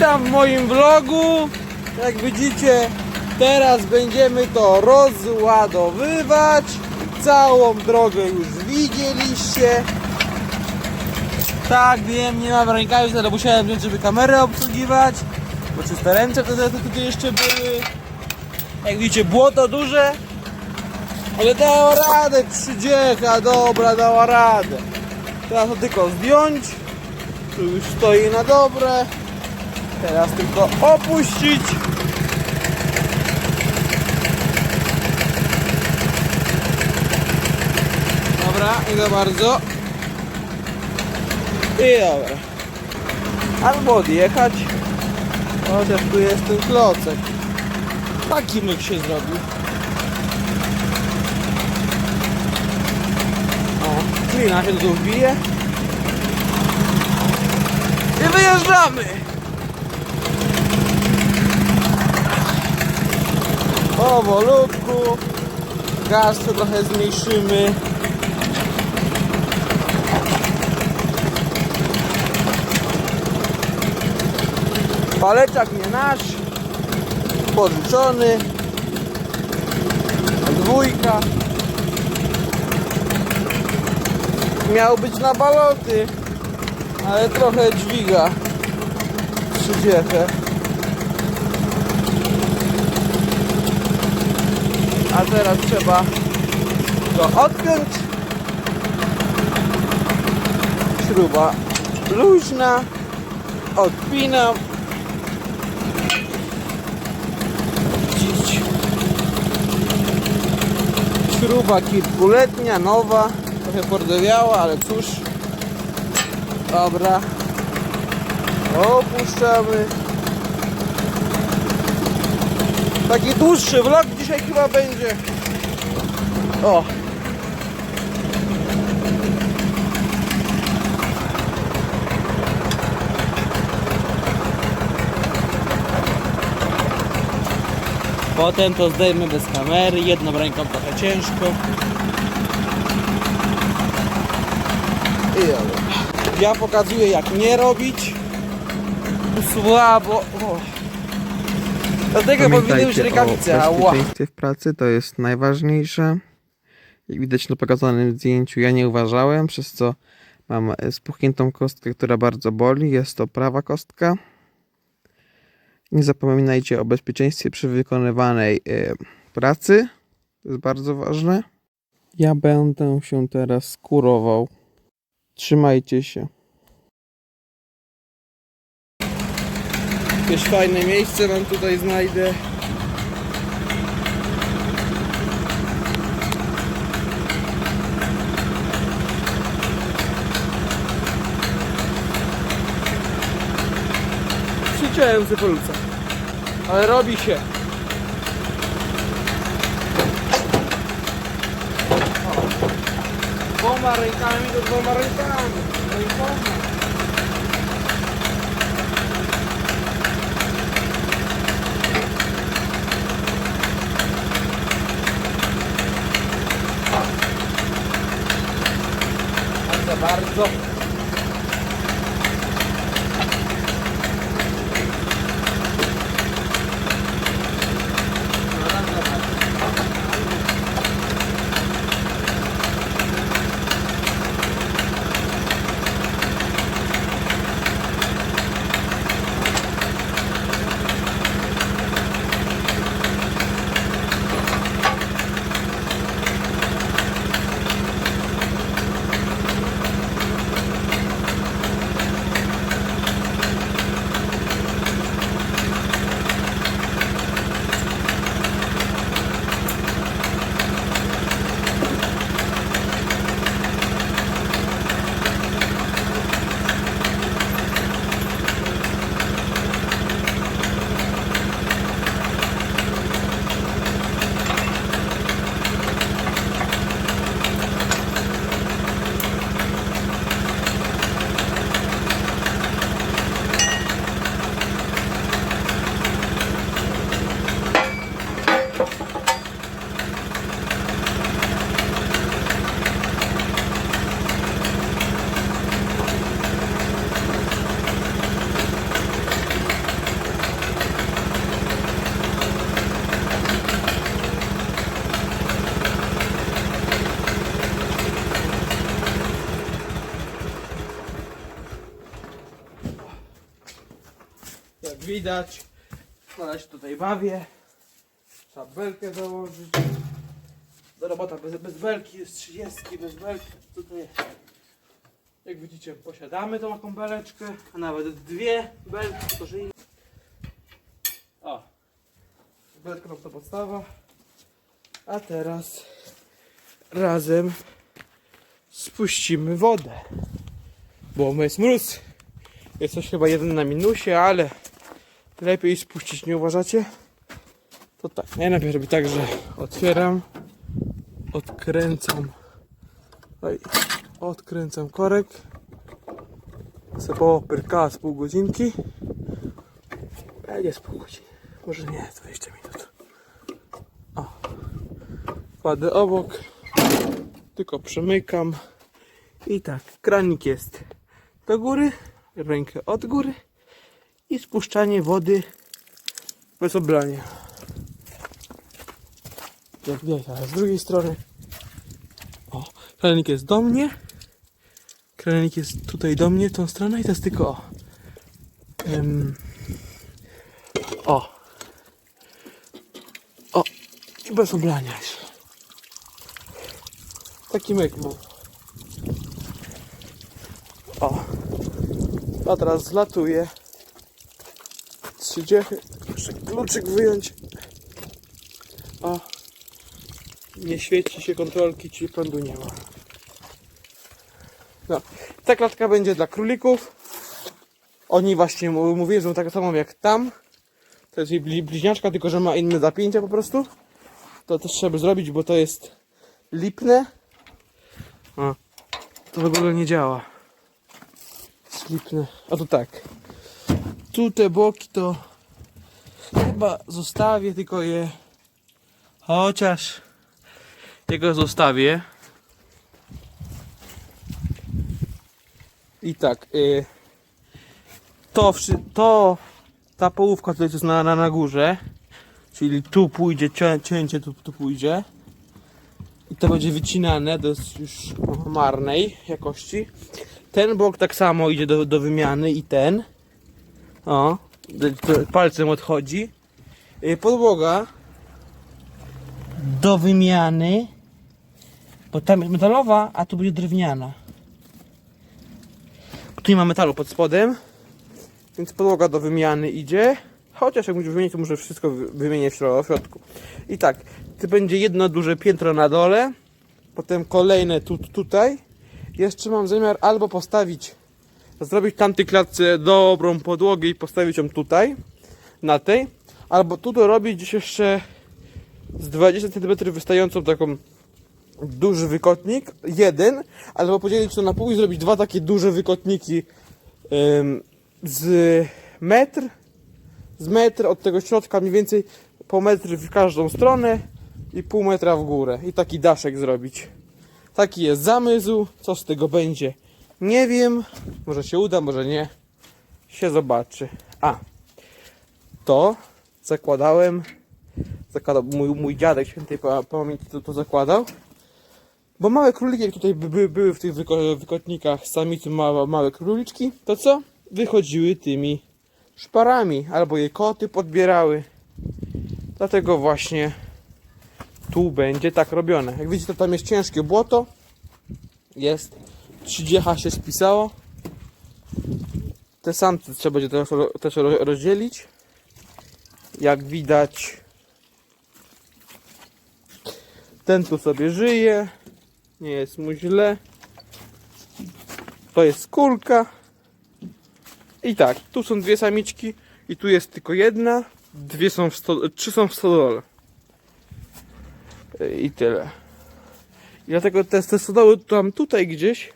Witam w moim vlogu. Jak widzicie, teraz będziemy to rozładowywać. Całą drogę już widzieliście. Tak, wiem, nie mam rękawic, ale musiałem wziąć, żeby kamerę obsługiwać. Bo czyste ręce wtedy tutaj jeszcze były. Jak widzicie, błoto duże. Ale dała radę, trzydziecha, dobra, dała radę. Teraz to tylko zdjąć. Tu już stoi na dobre. Teraz tylko opuścić. Dobra, i to bardzo. I dobra. Albo odjechać. Chociaż tu jest ten klocek. Taki myk się zrobił. O, klina się tu wbije. I wyjeżdżamy! Powolutku. Gaz to trochę zmniejszymy. Paleczak nie nasz. Pożyczony. Dwójka. Miał być na baloty, ale trochę dźwiga. Trzydziechę. Teraz trzeba go odpiąć. Śruba luźna. Odpinam. Cić. Śruba kilkuletnia, nowa. Trochę pordowiała, ale cóż. Dobra. Opuszczamy. Taki dłuższy vlog dzisiaj chyba będzie. O. Potem to zdejmę bez kamery, jedną ręką trochę ciężko. I dobra. Ja pokazuję jak nie robić. Słabo. O. Dlatego powinny być rękawice. Ała. w pracy, to jest najważniejsze. Jak widać na pokazanym zdjęciu, ja nie uważałem, przez co mam spuchniętą kostkę, która bardzo boli. Jest to prawa kostka. Nie zapominajcie o bezpieczeństwie przy wykonywanej e, pracy. To jest bardzo ważne. Ja będę się teraz skurował. Trzymajcie się. Jakieś fajne miejsce wam tutaj znajdę. Przyciąłem sobie polca. Ale robi się. O. Dwoma rękami to dwoma rękami. Rękoma. Bardzo, bardzo. jak widać. No ja się tutaj bawię. Trzeba belkę założyć. Do robota bez, bez belki jest 30, bez belki. Tutaj jak widzicie posiadamy tą taką beleczkę, a nawet dwie belki, tylko O, belka to podstawa. A teraz razem spuścimy wodę. Bo jest mróz. Jest coś chyba jeden na minusie, ale lepiej spuścić, nie uważacie? To tak, najlepiej robię tak, że otwieram, odkręcam, oj, odkręcam korek, sobie popyrka z pół godzinki, będzie z pół godziny, może nie, 20 minut. O, kładę obok, tylko przemykam i tak, kranik jest do góry, rękę od góry i spuszczanie wody bez oblania. Jak widać teraz z drugiej strony. O, kranik jest do mnie. Kranik jest tutaj do mnie, tą stronę i to jest tylko o. Em, o. O. I bez oblania. Taki myk był. O. A teraz zlatuje. Trzy dziechy. Muszę kluczyk wyjąć. O. Nie świeci się kontrolki, czyli prądu nie ma. No. Ta klatka będzie dla królików. Oni właśnie mówili, że są tak samo jak tam. To jest jej bli- bliźniaczka, tylko że ma inne zapięcia po prostu. To też trzeba by zrobić, bo to jest lipne. O. To w ogóle nie działa. Slipne. A to tak. Tu te boki to chyba zostawię, tylko je. Chociaż jego zostawię. I tak. Y, to, to ta połówka tutaj jest na, na, na górze. Czyli tu pójdzie cię, cięcie, tu, tu pójdzie. I to będzie wycinane, jest już marnej jakości. Ten blok tak samo idzie do, do wymiany i ten. O, palcem odchodzi. Y, Podłoga do wymiany. Bo tam jest metalowa, a tu będzie drewniana. Tu nie ma metalu pod spodem. Więc podłoga do wymiany idzie. Chociaż jak będzie wymienić, to muszę wszystko wy- wymienię w środku. I tak, to będzie jedno duże piętro na dole. Potem kolejne tu, tutaj. Jeszcze mam zamiar albo postawić, zrobić tamtej klatce dobrą podłogę i postawić ją tutaj, na tej, albo tu dorobić gdzieś jeszcze z 20 cm wystającą taką duży wykotnik, jeden, albo podzielić to na pół i zrobić dwa takie duże wykotniki ym, z metr, z metr od tego środka mniej więcej po metr w każdą stronę i pół metra w górę i taki daszek zrobić. Taki jest zamysł. Co z tego będzie? Nie wiem. Może się uda, może nie. Się zobaczy. A. To zakładałem. Zakładał mój, mój dziadek świętej pa- pamięci to, to zakładał. Bo małe króliki, jak tutaj by, by, były w tych wyko, wykotnikach samicy małe, małe króliczki, to co? Wychodziły tymi szparami, albo je koty podbierały. Dlatego właśnie tu będzie tak robione. Jak widzicie, to tam jest ciężkie błoto. Jest. 30 się spisało. Te samce trzeba będzie też, też ro- rozdzielić. Jak widać, ten tu sobie żyje. Nie jest mu źle. To jest kulka. I tak, tu są dwie samiczki i tu jest tylko jedna. Dwie są w sto, trzy są w stodole. I tyle. I dlatego te, te stodoły tam tutaj gdzieś,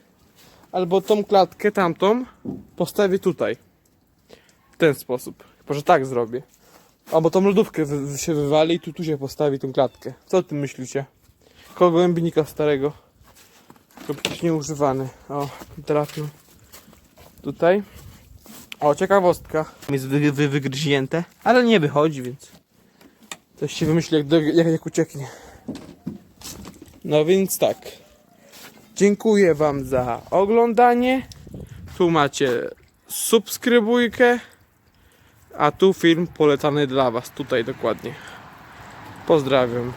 albo tą klatkę tamtą postawię tutaj. W ten sposób. Chyba, że tak zrobię. Albo tą lodówkę się wywali i tu, tu się postawi tą klatkę. Co tym myślicie? Koło gołębnika starego. Tylko przecież nieużywany. O, trafił. Tutaj. O, ciekawostka. Jest wy, wy, ale nie wychodzi, więc coś się wymyśli jak, jak, jak ucieknie. No więc tak. Dziękuję Wam za oglądanie. Tu macie subskrybujkę. A tu film polecany dla Was, tutaj dokładnie. Pozdrawiam.